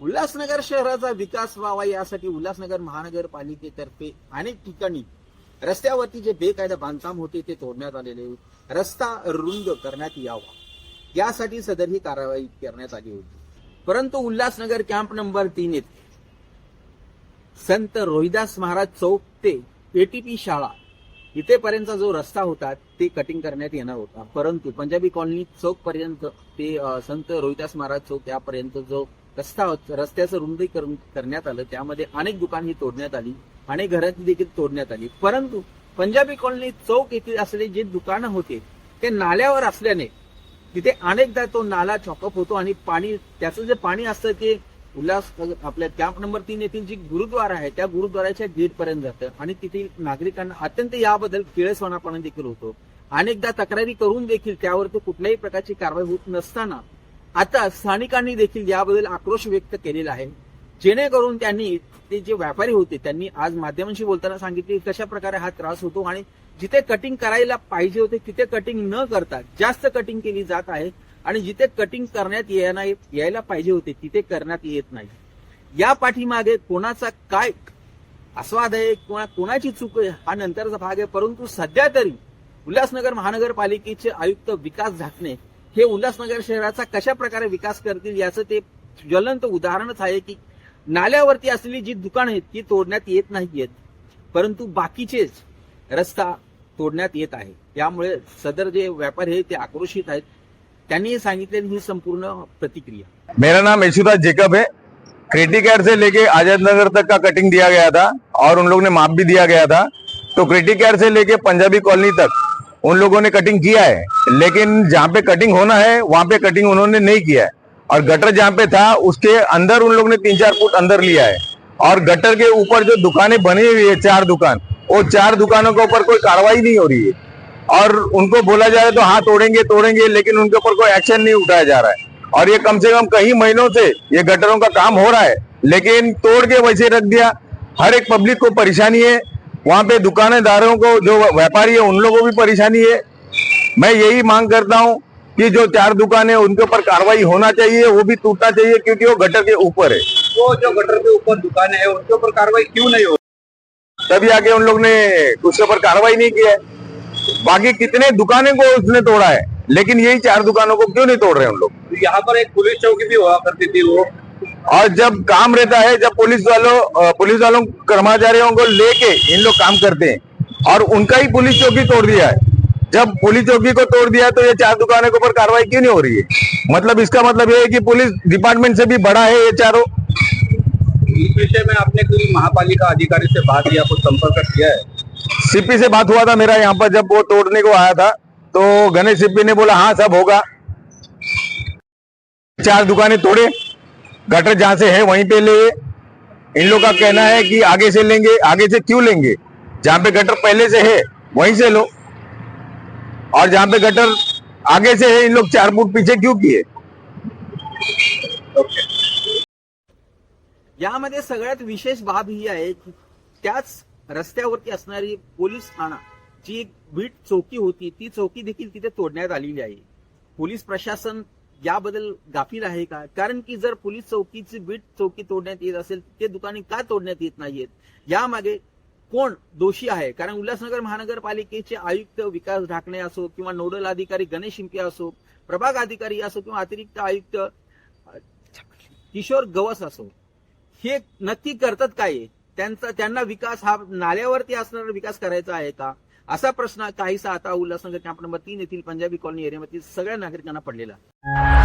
उल्हासनगर शहराचा विकास व्हावा यासाठी उल्हासनगर महानगरपालिकेतर्फे अनेक ठिकाणी रस्त्यावरती जे बेकायदा बांधकाम होते ते तोडण्यात आलेले रस्ता रुंद करण्यात यावा. यासाठी सदर ही कारवाई करण्यात आली होती. परंतु उल्हासनगर कॅम्प नंबर तीन येथे संत रोहिदास महाराज चौक ते एटीपी शाळा इथेपर्यंतचा जो रस्ता होता ते कटिंग करण्यात येणार होता. परंतु पंजाबी कॉलनी चौक पर्यंत ते संत रोहिदास महाराज चौक यापर्यंत जो रस्ता रस्त्याचं रुंदीकरण करण्यात आलं. त्यामध्ये अनेक दुकान ही तोडण्यात आली. अनेक घरात देखील तोडण्यात आली. परंतु पंजाबी कॉलनी चौक येथील असलेले जे दुकानं होते ते नाल्यावर असल्याने तिथे अनेकदा तो नाला चॉकअप होतो आणि पाणी त्याचं जे पाणी असतं ते उल्हास आपल्या कॅम्प नंबर तीन येथील जी गुरुद्वारा आहे त्या गुरुद्वाराच्या गेट पर्यंत जातं. आणि तिथे नागरिकांना अत्यंत याबद्दल किळसवानापणा देखील होतो. अनेकदा तक्रारी करून देखील त्यावर तो कुठल्याही प्रकारची कारवाई होत नसताना आता स्थानिकांनी देखील याबद्दल आक्रोश व्यक्त केलेला आहे. जेणेकरून त्यांनी ते जे व्यापारी होते त्यांनी आज माध्यमांशी बोलताना सांगितले की कशा प्रकारे हा त्रास होतो आणि जिथे कटिंग करायला पाहिजे होते तिथे कटिंग न करता जास्त कटिंग केली जात आहे आणि जिथे कटिंग करण्यात यायला पाहिजे होते तिथे करण्यात येत नाही. या पाठीमागे कोणाचा काय आस्वाद आहे किंवा कोणाची चूक आहे हा नंतरचा भाग आहे. परंतु सध्या तरी उल्हासनगर महानगरपालिकेचे आयुक्त विकास झाकणे हे उल्हासनगर शहराचा कशा प्रकारे विकास करतील याचं ते ज्वलंत उदाहरणच आहे की नाल्यावरती असलेली जी दुकानं आहेत ती तोडण्यात येत नाहीयेत. परंतु बाकीचेच रस्ता तोडण्यात येत आहे. त्यामुळे सदर जे व्यापारी आहेत ते आक्रोशित आहेत. त्यांनी सांगितलेली ही संपूर्ण प्रतिक्रिया. मेरा नाम यशुदास जेकब है. कार्ड से लेके आजाद नगर तक का कटिंग दिया गया था और उन लोगों ने माप भी दिया गया था। तो क्रिटिकेयर से लेके पंजाबी कॉलोनी तक उन लोगों ने कटिंग किया है। लेकिन जहाँ पे कटिंग होना है, वहाँ पे कटिंग उन्होंने नहीं किया है। और गटर जहाँ पे था, उसके अंदर उन लोगों ने तीन चार फुट अंदर लिया है। और गटर के ऊपर जो दुकानें बनी हुई है, चार दुकान, वो चार दुकानों के ऊपर कोई कार्रवाई नहीं हो रही है। और उनको बोला जाए तो हाँ तोड़ेंगे तोड़ेंगे, लेकिन उनके ऊपर कोई एक्शन नहीं उठाया जा रहा है। और ये कम से कम कई महीनों से ये गटरों का काम हो रहा है। लेकिन तोड़ के वैसे रख दिया। हर एक पब्लिक को परेशानी है। वहाँ पे दुकानदारों को जो व्यापारी है उन लोगों को भी परेशानी है। मैं यही मांग करता हूँ कि जो चार दुकानें हैं, उनके ऊपर कार्रवाई होना चाहिए वो भी टूटना चाहिए क्योंकि वो गटर के ऊपर है। वो जो गटर के ऊपर दुकान है उनके ऊपर कार्रवाई क्यों नहीं हो तभी आगे उन लोग ने उसके ऊपर कार्रवाई नहीं किया है। बाकी कितने दुकानें को उसने तोड़ा है लेकिन यही चार दुकानों को क्यों नहीं तोड़ रहे उन लोग? तो यहाँ पर एक पुलिस चौकी भी हुआ करती थी वो। और जब काम रहता है जब पुलिस वालों पुलिस वालों कर्मचारियों को लेके इन लोग काम करते हैं और उनका ही पुलिस चौकी तोड़ दिया है। जब पुलिस चौकी को तोड़ दिया तो ये चार दुकानों के ऊपर कार्रवाई क्यों नहीं हो रही है? मतलब इसका मतलब ये है कि पुलिस डिपार्टमेंट से भी बड़ा है ये चारों। इस विषय में आपने कोई महापालिका अधिकारी से बात या कुछ संपर्क किया है? सीपी से बात हुआ था मेरा यहाँ पर जब वो तोड़ने को आया था तो गणेश सीपी ने बोला हाँ सब होगा। चार दुकानें तोड़े गटर जहां से है वहीं पे ले। इन लोग का कहना है कि आगे से लेंगे आगे से क्यों लेंगे? जहां पे गटर पहले से है वहीं से लो। और जहां पे गटर आगे से है इन लोग चार फुट पीछे क्यों किए? यामध्ये सगळ्यात विशेष बाब ही आहे की त्याच रस्त्यावरती असणारी पोलीस ठाणा जी एक बीट चौकी होती ती चौकी देखील तिथे तोडण्यात आलेली आहे. पोलीस प्रशासन याबद्दल गाफील आहे का? कारण की जर पोलीस चौकीची बीट चौकी तोडण्यात येत असेल ते दुकाने का तोडण्यात येत नाहीयेत? यामागे कोण दोषी आहे? कारण उल्हासनगर महानगरपालिकेचे आयुक्त विकास ढाकणे असो किंवा नोडल अधिकारी गणेश शिंपे असो प्रभाग अधिकारी असो किंवा अतिरिक्त आयुक्त किशोर गवस असो हे नक्की करतात काय? त्यांचा त्यांना विकास हा नाल्यावरती असणारा विकास करायचा आहे का? असा प्रश्न काहीसा आता उल्हासनगर कॅम्प नंबर तीन येथील पंजाबी कॉलनी एरियामधील सगळ्या नागरिकांना पडलेला आहे.